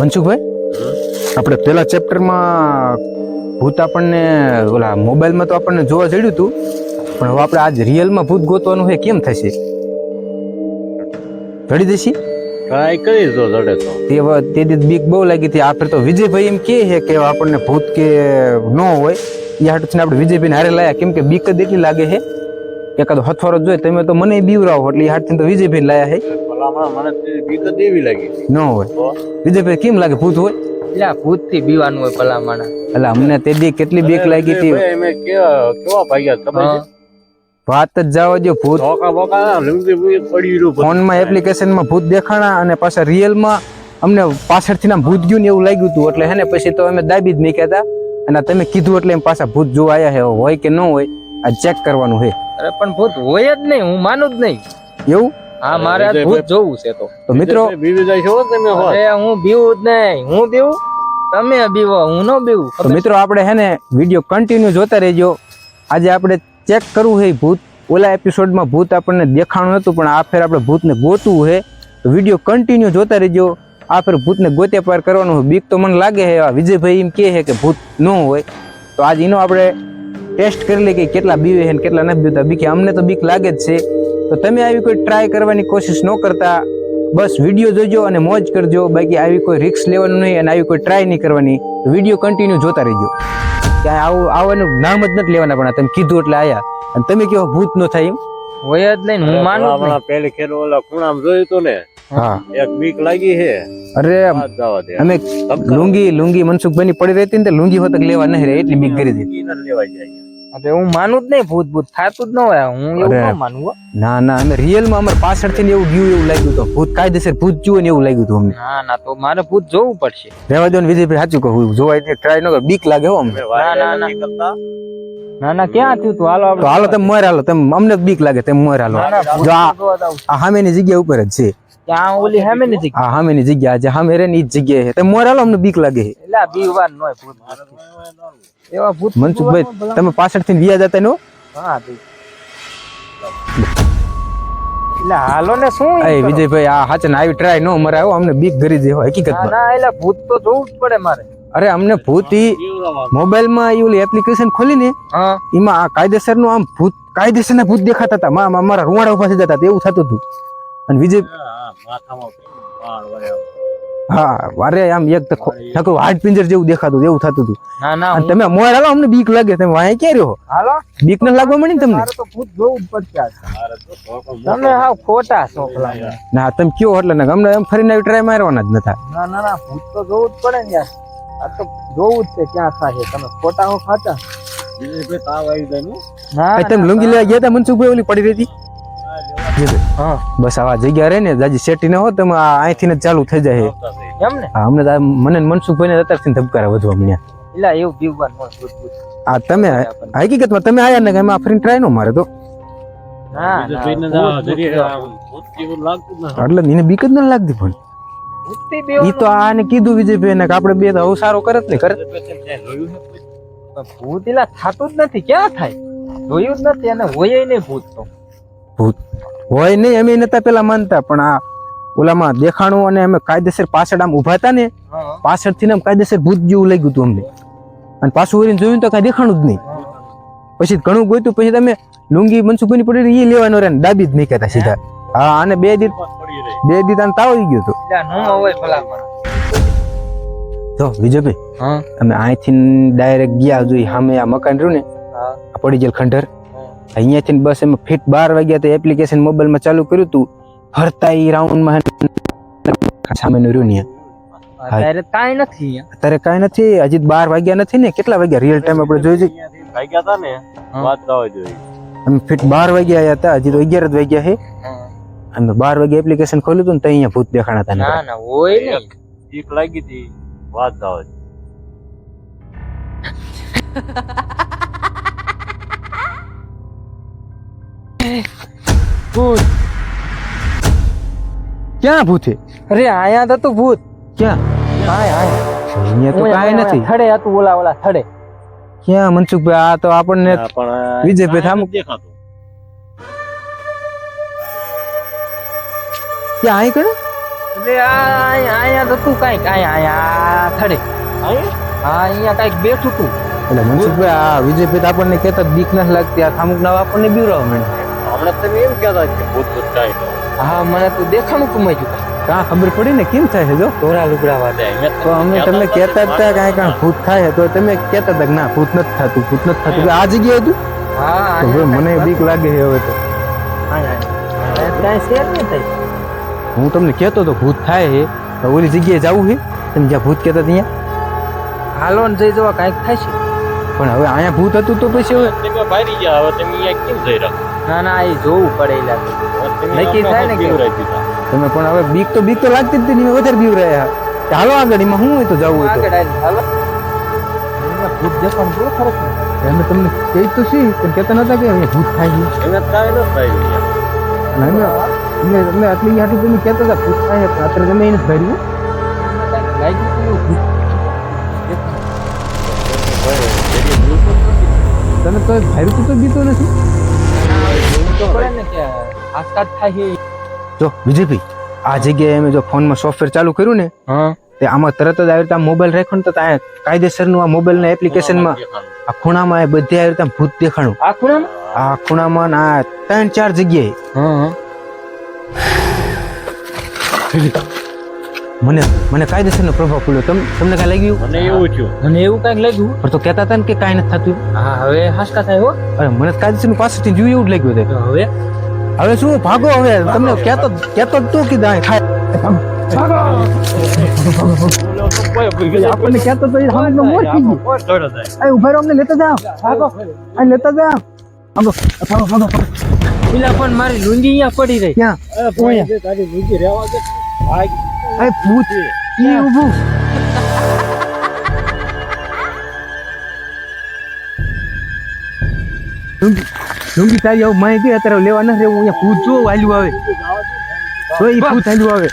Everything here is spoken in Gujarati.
મનસુખભાઈ? આપણે પેલા ચેપ્ટરમાં ભૂત આપણને, ઓલા મોબાઈલમાં તો આપણને જોવા જડ્યું હતું પણ હવે આપણે આજ રિયલમાં ભૂત ગોતવાનું છે, કેમ થશે? જડી દેશી ટ્રાય કરી દો જડે તો. તે તે દી બીક બહુ લાગી હતી. આપણે તો વિજયભાઈ એમ કે છે કે આપણને ભૂત કે ન હોય. એ હાટું આપણે વિજયભાઈને હારે લાયા. કેમ કે બીક જ એટલી લાગે છે. એકાદો હથવારો જોઈએ તમે તો મને બીવરાવો એટલે એ હાટથી તો વિજયભાઈ લાયા છે. ભલામણ મને બીક જ એવી લાગી. ન હોય. વિજયભાઈ કેમ લાગે? ભૂત હોય? એટલે ભૂતથી બીવાનું હોય ભલા માણસ એટલે અમને તે દી કેટલી બીક લાગી હતી. કેવા કેવા ભાગ્યા? તમે હા. વાત જ જવા દો ભૂત. ફોનમાં એપ્લિકેશન. ફોનમાં એપ્લિકેશનમાં ભૂત દેખાણા અને પાછા રિયલમાં અમને પાછળથી ના ભૂત ગયું ને એવું લાગ્યું હતું એટલે હે ને પછી તો અમે દાબી જ નહીં કહેતા અને તમે કીધું એટલે એમ પાછા ભૂત જોવા આવ્યા છે હોય કે ન હોય આ ચેક કરવાનું હોય અરે પણ ભૂત હોય જ નહીં હું માનું જ નહીં. એવું? હા મારે ભૂત જોવું છે તો. તો મિત્રો બીવી જાય છો તમે હોત. અરે હું બીવું જ નહીં. હું બીવું? તમે બીવો હું ન બીવું. તો મિત્રો આપણે હે ને વીડિયો કન્ટિન્યુ જોતા રહેજો. આજે આપણે ચેક કરવું છે ભૂત. ઓલા એપિસોડમાં ભૂત આપણને દેખાણું હતું, પણ આ ફેર આપણે ભૂતને ગોતવું છે વીડિયો કન્ટિન્યુ જોતા રહેજો. આ ફેર ભૂતને ગોતે પાર કરવાનું બીક તો મને લાગે છે વિજયભાઈ એમ કહે છે કે ભૂત ન હોય. તો આજ એનો આપણે ટેસ્ટ કરી લઈએ કે કેટલા બીવે છે કેટલા નથી બીવતા. બીકે અમને તો બીક લાગે જ છે. તો તમે આવી કોઈ ટ્રાય કરવાની કોશિશ ન કરતા. બસ વીડિયો જોજો અને મોજ કરજો. બાકી આવી કોઈ રિક્સ લેવાનું નહીં અને આવી કોઈ ટ્રાય નહીં કરવાની. વીડિયો કન્ટિન્યુ જોતા રહેજો. ક્યાંય આવું આવવાનું નામ જ નથી લેવાના પણ તમે કીધું એટલે આયા. અને તમે કેવો ભૂત નો થાય એમ? હોય જ નહીં હું માનું જ પહેલી પેલી ખેર ઓલા ખૂણામાં જોયું તો ને? હા. એક બીક લાગી છે. અરે વાત જવા દે. અમે લુંગી લુંગી મનસુખભાઈ ની પડી રહેતી ને તો લુંગી હોત લેવા નહીં રહે એટલી બીક કરી દીધી. લેવાય જાય. હવે હું માનું જ નહીં ભૂત ભૂત થાતું જ ન હોય. હું એવું ન માનું હો. ના ના અમે રિયલમાં અમાર પાછળથી એવું ગયું એવું લાગ્યું હતું. ભૂત કાયદેસર ભૂત જુઓ ને એવું લાગ્યું હતું અમને. ના ના તો મારે ભૂત જોવું પડશે. રહેવા દો ને વિજયભાઈ સાચું કહું જોવા ટ્રાય ન કર. બીક લાગે હો અમને. અમે ના, ના. ના. ના ક્યાં થયું તું? હાલો હાલો તમે મોર હાલો તમે અમને બીક લાગે તમે મોર હાલો. જો. આ સામેની જગ્યા ઉપર જ છે. ત્યાં ઓલી સામેની જગ્યા? સામે રે ને છે. અમને બીક લાગે છે. એટલે બીવાર ન ભૂત એવા ભૂત મનસુખભાઈ તમે પાછળથી વ્યા જતા નો હા. એટલે હાલો ને શું એ વિજયભાઈ આ હાચે આવી ટ્રાય નો મરાયો અમને બીક કરી દે હકીકતમાં. ના એટલે ભૂત તો જોવું જ પડે મારે. અરે અમને ભૂત ઈ. મોબાઈલમાં એ ઓલી એપ્લિકેશન ખોલીને ને એમાં આ કાયદેસરનું આમ ભૂત કાયદેસરના ભૂત દેખાતા હતા. મા- મા- મારા રૂવાડા ઊભા થઈ જતા એવું થતું હતું. અને વિજય હા, આમ. વારે આમ એક નકરું હાડ પિંજર જેવું દેખાતું એવું થતું હતું. ના ના તમે મોર હાલો અમને બીક લાગે. તમે વાંહે ક્યાં રહ્યો? હાલો? બીક ન લાગવા મળી તમને? મારે તો ભૂત જોવું જ પડશે. તમે હાવ ખોટા છો ના તમે કયો એટલે ને અમને એમ ફરીને ટ્રાય મારવાના જ નતા. ના ના ના ભૂત તો જોવું જ પડે ને યાર. આ તો જોવું જ છે ક્યાં થાય તમે ખોટા હો ખાતા. બીજું કોઈ તાવ આવી જાય ને? ના આ તમે લુંગી લેવા ગયા હતા મનસુખભાઈ ઓલી પડી રહી હતી હા. બસ આવા જગ્યા રહે ને જાજી સેટી ન હોત તમે આ અહીંથી ને જ ચાલુ થઈ જાય એમ ને? હા અમને મને મનસુખભાઈ ને અત્યારથી ધબકારા વધવા અમને એટલે એવું બીવવાનું આ તમે હકીકતમાં તમે આયા ને કે એમાં ફ્રી ટ્રાય નો મારે તો. એટલે એને બીક જ ન લાગતી પણ. ઈ તો આને કીધું વિજયભાઈ ને કે આપણે બે તો હવે સારો કરત ને કરે. પેશન્ટ ત્યાં જોયું છે કોઈ? પણ ભૂત એલા થતું જ નથી. ક્યાં થાય? જોયું જ નથી અને હોય નહીં ભૂત તો. ભૂત હોય નહીં અમે નતા પેલા માનતા પણ આ ઓલામાં દેખાણું અને અમે કાયદેસર પાછળ આમ ઊભા હતા ને પાછળથી ને આમ કાયદેસર ભૂત જેવું લાગ્યું હતું અમને. અને પાછું વળીને જોયું તો કાંઈ દેખાણું જ નહીં. પછી ઘણું ગોતું પછી તમે લુંગી મનસુખભાઈ પડી રહી એ લેવાનો રે ને ડાબી જ નહીં કહેતા સીધા. હા અને બે દી બે દી તાન તાવ આવી ગયો હતો. તો વિજયભાઈ હા. અમે અહીંથી ડાયરેક્ટ ગયા જોઈ સામે આ મકાન રહ્યું ને પડી ગયેલ ખંડર. અહીંયાથી બસ એમાં ફીટ બાર વાગ્યા તો એપ્લિકેશન મોબાઈલમાં ચાલુ કર્યું હતું ફરતા એ રાઉન્ડમાં સામેનું રહ્યું ને અત્યારે કાંઈ નથી અત્યારે કાંઈ નથી. હજી બાર વાગ્યા નથી ને. કેટલા વાગ્યા? રિયલ ટાઈમ આપણે જોઈ જઈએ. અહીંયાથી હતા ને? વાત જોઈએ. અમે ફીટ બાર વાગ્યા આવ્યા હતા. હજી તો અગિયાર જ વાગ્યા છે હા. અમે બાર વાગે એપ્લિકેશન ખોલ્યું હતું ને તો અહીંયા ભૂત દેખાણા હતા ના ના હોય ને બીક લાગી હતી. વાત જવા જોઈએ. ભૂત ક્યાં ભૂત છે અરે આયા તો તું ભૂત ક્યાં હાય હાય અહીંયા તો કાંઈ નથી થડે હતું ઓલા ઓલા થડે ક્યાં મનસુખભાઈ આ તો આપણને હા, પણ વિજયભાઈ થામુક. દેખાતું ક્યાં અહીં કણે એટલે આ અહીંયા અહીંયા તો તું કાંઈક અહીંયા અહીંયા થડે હા અહીંયા કાંઈક બેઠું તું એટલે મનસુખભાઈ આ વિજયભાઈ તો આપણને કહેતા બીક નથી લાગતી આ થામુક ના આપણને બીવરાવ મને હમણાં તમે એમ કહેતા કે ભૂત ભૂત કાંઈ હા મને તો દેખાણું કમાઈ ગયું. કાં ખબર પડી ને કેમ થાય છે જો? ધોરા લુગડા વાળા તો અમે તમને કહેતા જ હતા કાંઈ કાંઈ ભૂત થાય તો તમે કહેતા હતા કે ના ભૂત નથી થતું ભૂત નથી થતું. આ જગ્યાએ હતું હા તો મને બીક લાગે છે હવે તો. કાંઈ શેર નહીં થાય. હું તમને કહેતો તો ભૂત થાય છે. તો ઓલી જગ્યાએ જવું છે? તમે જ્યાં ભૂત કહેતા હતા ત્યાં? હાલો ને જઈ જવા કાંઈક થાય છે. પણ હવે અહીંયા ભૂત હતું તો પછી હવે? તમે બારી ગયા હવે તમે અહીંયા કેમ જઈ રહ્યા? ના ના એ જોવું પડે એ લાગે હવે તમે નક્કી થાય ને કે- બીવરાઈ દીધા. તમે પણ હવે બીક તો બીક તો લાગતી જ હતી ને વધારે બીવ રહ્યા કે હાલો આગળ એમાં શું હોય તો જવું હોય આગળ આવીને હાલો એમાં ભૂત દેખાણ બહુ ફરક છે. તો અમે તમને કહી તો શી પણ કહેતા નતા કે અહીંયા ભૂત થાય છે એને કાંઈ ન થાય અહીંયા. અને અમે અમે અમે આટલી આટલું તમે કહેતા હતા ભૂત થાય છે, પણ અત્યારે તમે એને ભર્યું એમાં કાંઈક લાગ્યું તું એવું ભૂત. જેથી ભૂત જ નથી. તને તો ભર્યું તો બીતો નથી જો વિજયભાઈ આ જગ્યાએ અમે જો ફોનમાં સોફ્ટવેર ચાલુ કર્યું ને હા. તે આમાં તરત જ આવી રીતે મોબાઈલ રાખ્યો ને તો ત્યાં કાયદેસરનું આ મોબાઈલના એપ્લિકેશનમાં. આ ખૂણામાં એ બધી આવી રીતે ભૂત દેખાણું. આ ખૂણામાં? આ ખૂણામાં ને આ ત્રણ ચાર જગ્યાએ. હા મને મને કાયદેસરનો પ્રભાવ પડ્યો. તમ તમને કાંઈ લાગ્યું? મને એવું થયું. મને એવું કાંઈક લાગ્યું? પણ તો કહેતા હતા ને કે કાંઈ નથી થતું. હા હવે હાસકા થાય હો. અરે મને કાયદેસરનું પાછળથી જોયું એવું જ લાગ્યું હતું. હવે? હવે શું? ભાગો હવે. તમને કહેતો કહેતો જ તું કીધા થાય. આપણને કહેતો તો મોર થઈ ગયું. ઊભા અમને લેતા જાઓ. ભાગો. લેતા જાઓ. ભાગો ભાગો પણ મારી લુંગી અહીંયા પડી રહી. ક્યાં? ભાઈ, તારી મૂકી રહેવા દે. અરે ભૂત ઈ લુંગી લુંગી તારી આવું માહિતી અત્યારે લેવા નથી રહેવું? અહીંયા ભૂત જો હાલ્યું આવે. તો એ ભૂત હાલ્યું આવે.